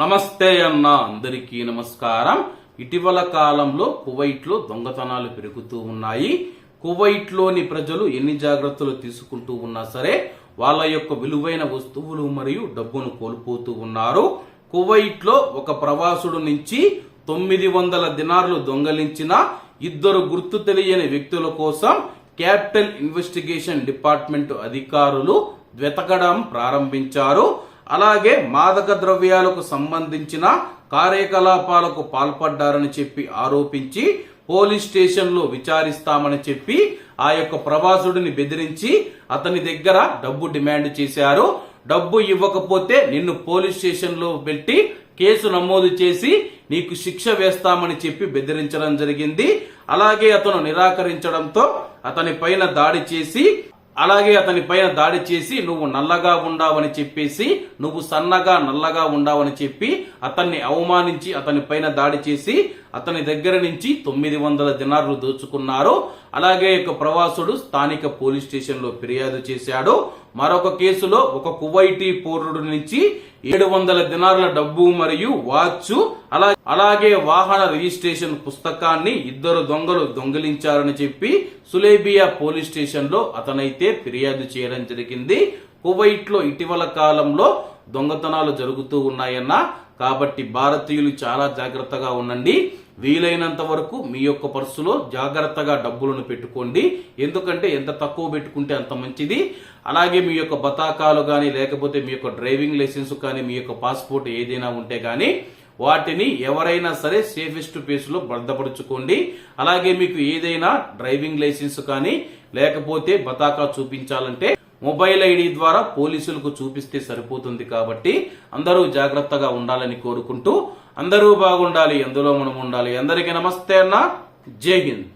నమస్తే అన్న అందరికీ నమస్కారం. ఇటీవల కాలంలో కువైట్లో దొంగతనాలు పెరుగుతూ ఉన్నాయి. కువైట్లోని ప్రజలు ఎన్ని జాగ్రత్తలు తీసుకుంటూ ఉన్నా సరే వాళ్ళ యొక్క విలువైన వస్తువులు మరియు డబ్బును కోల్పోతూ ఉన్నారు. కువైట్లో ఒక ప్రవాసుడు నుంచి తొమ్మిది వందల దినార్లు దొంగలించిన ఇద్దరు గుర్తు తెలియని వ్యక్తుల కోసం క్యాపిటల్ ఇన్వెస్టిగేషన్ డిపార్ట్మెంట్ అధికారులు వెతకడం ప్రారంభించారు. అలాగే మాదక ద్రవ్యాలకు సంబంధించిన కార్యకలాపాలకు పాల్పడ్డారని చెప్పి ఆరోపించి పోలీస్ స్టేషన్లో విచారిస్తామని చెప్పి ఆ యొక్క ప్రవాసుడిని బెదిరించి అతని దగ్గర డబ్బు డిమాండ్ చేశారు. డబ్బు ఇవ్వకపోతే నిన్ను పోలీస్ స్టేషన్లో పెట్టి కేసు నమోదు చేసి నీకు శిక్ష వేస్తామని చెప్పి బెదిరించడం జరిగింది. అలాగే అతను నిరాకరించడంతో అతని పైన దాడి చేసి అలాగే అతని పైన దాడి చేసి నువ్వు నల్లగా ఉండావని చెప్పేసి నువ్వు సన్నగా నల్లగా ఉండావని చెప్పి అతన్ని అవమానించి అతని పైన దాడి చేసి అతని దగ్గర నుంచి తొమ్మిది వందల దినార్లు దోచుకున్నారు. అలాగే ఒక ప్రవాసుడు స్థానిక పోలీస్ స్టేషన్లో ఫిర్యాదు చేశాడు. మరొక కేసులో ఒక కువైటీ పౌరుడు నుంచి ఏడు వందల దినారుల డబ్బు మరియు వాచ్ అలా అలాగే వాహన రిజిస్ట్రేషన్ పుస్తకాన్ని ఇద్దరు దొంగలు దొంగిలించారని చెప్పి సులేబియా పోలీస్ స్టేషన్లో అతనైతే ఫిర్యాదు చేయడం జరిగింది. కువైట్లో ఇటీవల కాలంలో దొంగతనాలు జరుగుతూ ఉన్నాయన్న కాబట్టి భారతీయులు చాలా జాగ్రత్తగా ఉండండి. వీలైనంత వరకు మీ యొక్క పర్సులో జాగ్రత్తగా డబ్బులను పెట్టుకోండి. ఎందుకంటే ఎంత తక్కువ పెట్టుకుంటే అంత మంచిది. అలాగే మీ యొక్క బతాకాలు కానీ లేకపోతే మీ యొక్క డ్రైవింగ్ లైసెన్స్ కానీ మీ యొక్క పాస్పోర్ట్ ఏదైనా ఉంటే కానీ వాటిని ఎవరైనా సరే సేఫెస్ట్ ప్లేస్లో భద్రపరుచుకోండి అలాగే మీకు ఏదైనా డ్రైవింగ్ లైసెన్స్ కానీ లేకపోతే బతాకా చూపించాలంటే మొబైల్ ఐడి ద్వారా పోలీసులకు చూపిస్తే సరిపోతుంది కాబట్టి అందరూ జాగ్రత్తగా ఉండాలని కోరుకుంటూ అందరూ బాగుండాలి ఎందులో మనం ఉండాలి. అందరికీ నమస్తే అన్న. జై హింద్.